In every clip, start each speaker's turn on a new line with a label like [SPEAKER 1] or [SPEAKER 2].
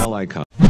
[SPEAKER 1] bell icon.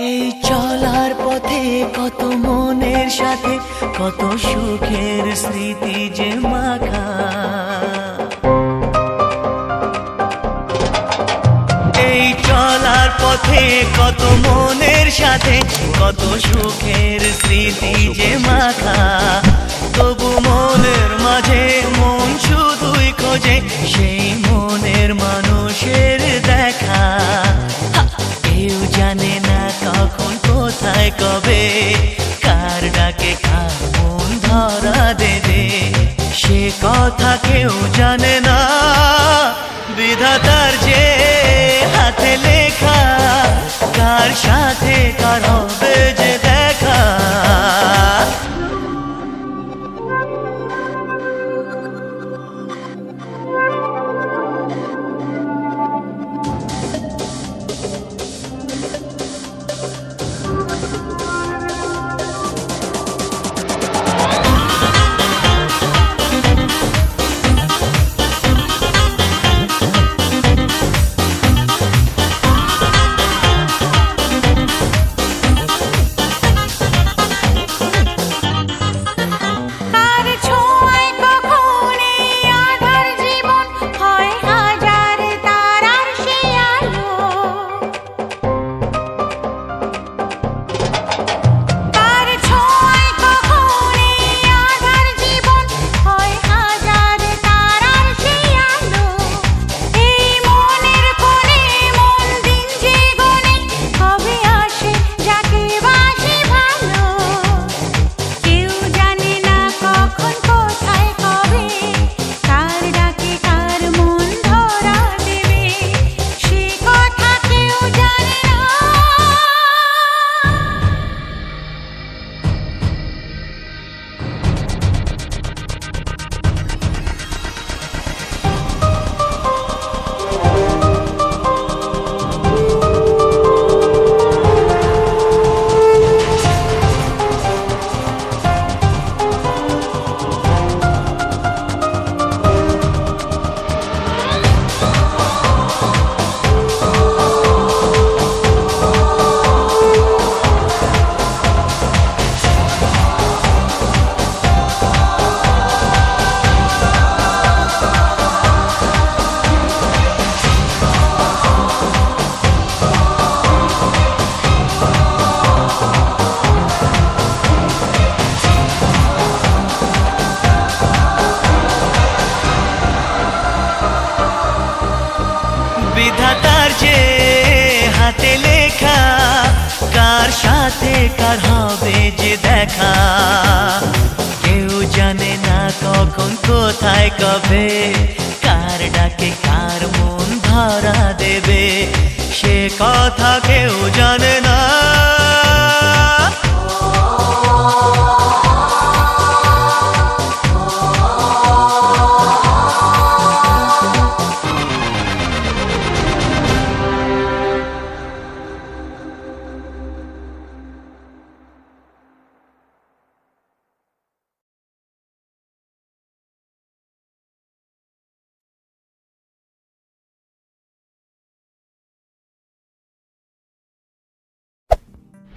[SPEAKER 2] এই চলার পথে কত মনের সাথে, কত সুখের স্মৃতি যে মাখা। এই চলার পথে কত মনের সাথে, কত সুখের স্মৃতি যে মাখা। তবু মনের মাঝে সে কথা কেউ জানে না বিধাতার যে হাতে লেখা, কার সাথে কার হবে যে দেখা Thank you. সাথে কার হবে যে দেখা? কেউ জানে না কখন, কোথায়, কবে? কার ডাকে কার মন ধরা দেবে? সে কথা কেউ জানে না।